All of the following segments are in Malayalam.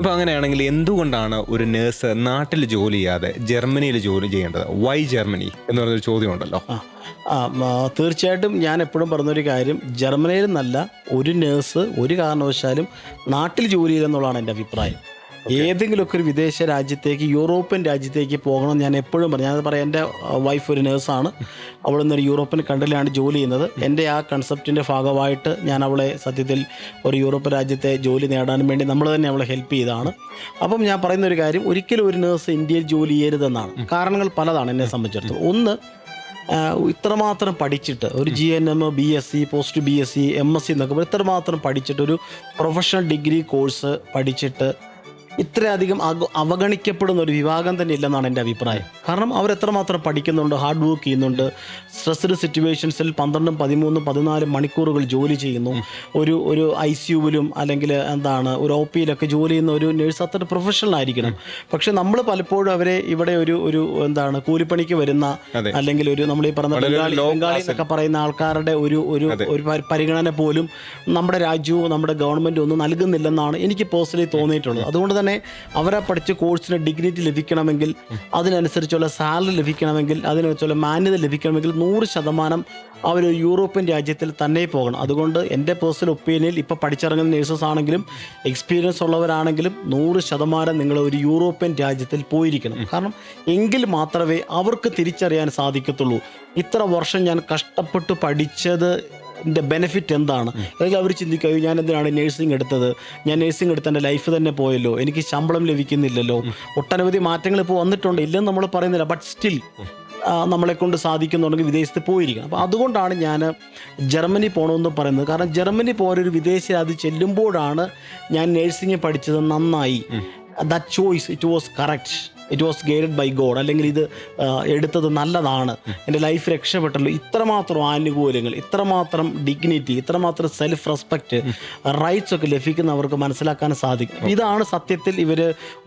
അപ്പോൾ അങ്ങനെയാണെങ്കിൽ എന്തുകൊണ്ടാണ് ഒരു നേഴ്സ് നാട്ടിൽ ജോലി ചെയ്യാതെ ജർമ്മനിയിൽ ജോലി ചെയ്യേണ്ടത്? വൈ ജർമ്മനി എന്ന് പറഞ്ഞൊരു ചോദ്യമുണ്ടല്ലോ. തീർച്ചയായിട്ടും ഞാൻ എപ്പോഴും പറഞ്ഞൊരു കാര്യം ജർമ്മനിയിൽ നിന്നല്ല ഒരു നേഴ്സ് ഒരു കാരണവശാലും നാട്ടിൽ ജോലി ചെയ്തെന്നുള്ളതാണ് എന്റെ അഭിപ്രായം. ഏതെങ്കിലുമൊക്കെ ഒരു വിദേശ രാജ്യത്തേക്ക് യൂറോപ്യൻ രാജ്യത്തേക്ക് പോകണം ഞാൻ എപ്പോഴും പറഞ്ഞു ഞാൻ പറയാം എന്റെ വൈഫ് ഒരു നേഴ്സാണ് അവിടെ നിന്നൊരു യൂറോപ്യൻ കൺട്രിയിലാണ് ജോലി ചെയ്യുന്നത്. എന്റെ ആ കൺസെപ്റ്റിന്റെ ഭാഗമായിട്ട് ഞാൻ അവളെ സത്യത്തിൽ ഒരു യൂറോപ്യൻ രാജ്യത്തെ ജോലി നേടാൻ വേണ്ടി നമ്മൾ തന്നെ അവളെ ഹെൽപ്പ് ചെയ്തതാണ്. അപ്പം ഞാൻ പറയുന്ന ഒരു കാര്യം ഒരിക്കലും ഒരു നേഴ്സ് ഇന്ത്യയിൽ ജോലി ചെയ്യരുതെന്നാണ്. കാരണങ്ങൾ പലതാണ് എന്നെ സംബന്ധിച്ചിടത്തോളം. ഒന്ന് ഇത്രമാത്രം പഠിച്ചിട്ട് ഒരു G N M B S C post B S C M S C എന്നൊക്കെ ഇത്രമാത്രം പഠിച്ചിട്ട് ഒരു പ്രൊഫഷണൽ ഡിഗ്രി കോഴ്സ് പഠിച്ചിട്ട് ഇത്രയധികം അവഗണിക്കപ്പെടുന്ന ഒരു വിഭാഗം തന്നെ ഇല്ലെന്നാണ് എന്റെ അഭിപ്രായം. കാരണം അവർ എത്രമാത്രം പഠിക്കുന്നുണ്ട് ഹാർഡ് വർക്ക് ചെയ്യുന്നുണ്ട് സ്ട്രെസ്ഡ് സിറ്റുവേഷൻസിൽ പന്ത്രണ്ടും പതിമൂന്നും പതിനാലും മണിക്കൂറുകൾ ജോലി ചെയ്യുന്നു ഒരു ഒരു ഐ സിയുവിലും അല്ലെങ്കിൽ എന്താണ് ഒരു ഒ പിയിലൊക്കെ ജോലി ചെയ്യുന്ന ഒരു നേഴ്സ് അത്ര പ്രൊഫഷണൽ ആയിരിക്കണം. പക്ഷെ നമ്മൾ പലപ്പോഴും അവരെ ഇവിടെ ഒരു ഒരു എന്താണ് കൂലിപ്പണിക്ക് വരുന്ന അല്ലെങ്കിൽ ഒരു നമ്മൾ ഈ പറഞ്ഞ ബംഗാളി ബംഗാളി എന്നൊക്കെ പറയുന്ന ആൾക്കാരുടെ ഒരു ഒരു ഒരു പരിഗണന പോലും നമ്മുടെ രാജ്യവും നമ്മുടെ ഗവൺമെന്റും ഒന്നും നൽകുന്നില്ലെന്നാണ് എനിക്ക് പേഴ്സണലി തോന്നിയിട്ടുള്ളത്. അതുകൊണ്ട് തന്നെ അവരെ പഠിച്ച കോഴ്സിന് ഡിഗ്നിറ്റി ലഭിക്കണമെങ്കിൽ അതിനനുസരിച്ചുള്ള സാലറി ലഭിക്കണമെങ്കിൽ അതിനനുസരിച്ചുള്ള മാന്യത ലഭിക്കണമെങ്കിൽ നൂറ് ശതമാനം അവർ യൂറോപ്യൻ രാജ്യത്തിൽ തന്നെ പോകണം. അതുകൊണ്ട് എന്റെ പേഴ്സണൽ ഒപ്പീനിയനിൽ ഇപ്പോൾ പഠിച്ചിറങ്ങുന്ന നേഴ്സസ് ആണെങ്കിലും എക്സ്പീരിയൻസ് ഉള്ളവരാണെങ്കിലും നൂറ് ശതമാനം നിങ്ങൾ ഒരു യൂറോപ്യൻ രാജ്യത്തിൽ പോയിരിക്കണം. കാരണം എങ്കിൽ മാത്രമേ അവർക്ക് തിരിച്ചറിയാൻ സാധിക്കത്തുള്ളൂ. ഇത്ര വർഷം ഞാൻ കഷ്ടപ്പെട്ട് പഠിച്ചത് ന്റെ ബെനിഫിറ്റ് എന്താണ്? അല്ലെങ്കിൽ അവർ ചിന്തിക്കുക ഞാൻ എന്തിനാണ് നഴ്സിംഗ് എടുത്തത്? ഞാൻ നഴ്സിംഗ് എടുത്ത എന്റെ ലൈഫ് തന്നെ പോയല്ലോ. എനിക്ക് ശമ്പളം ലഭിക്കുന്നില്ലല്ലോ. ഒട്ടനവധി മാറ്റങ്ങൾ ഇപ്പോൾ വന്നിട്ടുണ്ട്. ഇല്ലെന്ന് നമ്മൾ പറയുന്നില്ല. ബട്ട് സ്റ്റിൽ നമ്മളെ കൊണ്ട് സാധിക്കുന്നുണ്ടെങ്കിൽ വിദേശത്ത് പോയിരിക്കണം. അപ്പോൾ അതുകൊണ്ടാണ് ഞാൻ ജർമ്മനി പോകണമെന്ന് പറയുന്നത്. കാരണം ജർമ്മനി പോലൊരു വിദേശ അത് ചെല്ലുമ്പോഴാണ് ഞാൻ നഴ്സിംഗ് പഠിച്ചത് നന്നായി. The choice it was correct it was guided by God അല്ലെങ്കിൽ ഇത് എടുത്തത് നല്ലതാണ്. എന്റെ ലൈഫ് രക്ഷപ്പെട്ടല്ലോ. ഇത്രമാത്രം ആനുകൂല്യങ്ങൾ ഇത്രമാത്രം ഡിഗ്നിറ്റി ഇത്രമാത്രം സെൽഫ് റെസ്പെക്റ്റ് റൈറ്റ്സ് ഒക്കെ ലഭിക്കുന്നവർക്ക് മനസ്സിലാക്കാൻ സാധിക്കും. ഇതാണ് സത്യത്തിൽ ഇവർ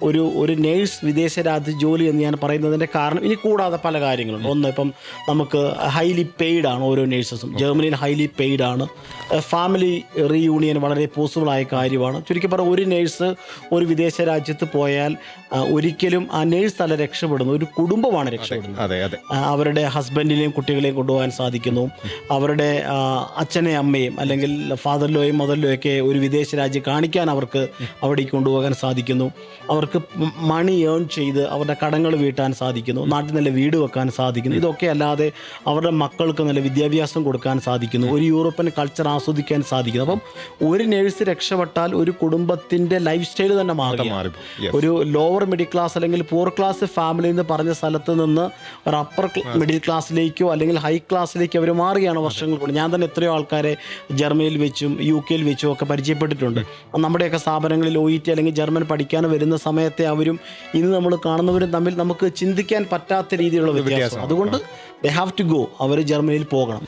ഒരു ഒരു നേഴ്സ് വിദേശ രാജ്യത്ത് ജോലി എന്ന് ഞാൻ പറയുന്നതിന്റെ കാരണം. ഇനി കൂടാതെ പല കാര്യങ്ങളുണ്ട്. ഒന്ന് ഇപ്പം നമുക്ക് ഹൈലി പെയ്ഡ് ആണ് ഓരോ നേഴ്സസും ജർമ്മനിയിൽ ഹൈലി പെയ്ഡ് ആണ്. ഫാമിലി റീയൂണിയൻ വളരെ പോസിബിളായ കാര്യമാണ്. ചുരുക്കി പറഞ്ഞാൽ ഒരു നേഴ്സ് ഒരു വിദേശ രാജ്യത്ത് പോയാൽ ഒരിക്കലും ആ നേഴ്സ് അല്ല രക്ഷപ്പെടുന്നത്. ഒരു കുടുംബമാണ് രക്ഷപ്പെടുന്നത്. അതെ അതെ. അവരുടെ ഹസ്ബൻഡിനെയും കുട്ടികളെയും കൊണ്ടുപോകാൻ സാധിക്കുന്നു. അവരുടെ അച്ഛനെയും അമ്മയും അല്ലെങ്കിൽ ഫാദറിലോയും മദറിലോ ഒക്കെ ഒരു വിദേശ രാജ്യം കാണിക്കാൻ അവർക്ക് അവിടേക്ക് കൊണ്ടുപോകാൻ സാധിക്കുന്നു. അവർക്ക് മണി ഏൺ ചെയ്ത് അവരുടെ കടങ്ങൾ വീട്ടാൻ സാധിക്കുന്നു. നാട്ടിൽ നല്ല വീട് വെക്കാൻ സാധിക്കുന്നു. ഇതൊക്കെ അല്ലാതെ അവരുടെ മക്കൾക്ക് നല്ല വിദ്യാഭ്യാസം കൊടുക്കാൻ സാധിക്കുന്നു. ഒരു യൂറോപ്യൻ കൾച്ചർ ആസ്വദിക്കാൻ സാധിക്കുന്നു. അപ്പം ഒരു നേഴ്സ് രക്ഷപ്പെട്ടാൽ ഒരു കുടുംബത്തിന്റെ ലൈഫ് സ്റ്റൈൽ തന്നെ മാറും ഒരു ലോവർ മിഡിൽ ക്ലാസ് അല്ലെങ്കിൽ പൂർ ക്ലാസ് ഫാമിലി എന്ന് പറഞ്ഞ സ്ഥലത്ത് നിന്ന് ഒരു അപ്പർ മിഡിൽ ക്ലാസ്സിലേക്കോ അല്ലെങ്കിൽ ഹൈ ക്ലാസ്സിലേക്കോ അവർ മാറുകയാണ് വർഷങ്ങൾ കൊണ്ട്. ഞാൻ തന്നെ എത്രയോ ആൾക്കാരെ ജർമ്മനിയിൽ വെച്ചും യു കെയിൽ വെച്ചും ഒക്കെ പരിചയപ്പെട്ടിട്ടുണ്ട്. നമ്മുടെയൊക്കെ സ്ഥാപനങ്ങളിൽ ഒ ഇ ടി അല്ലെങ്കിൽ ജർമ്മൻ പഠിക്കാൻ വരുന്ന സമയത്തെ അവരും ഇന്ന് നമ്മൾ കാണുന്നവരും തമ്മിൽ നമുക്ക് ചിന്തിക്കാൻ പറ്റാത്ത രീതിയിലുള്ള വ്യത്യാസം. അതുകൊണ്ട് ദേ ഹാവ് ടു ഗോ അവർ ജർമ്മനിയിൽ പോകണം.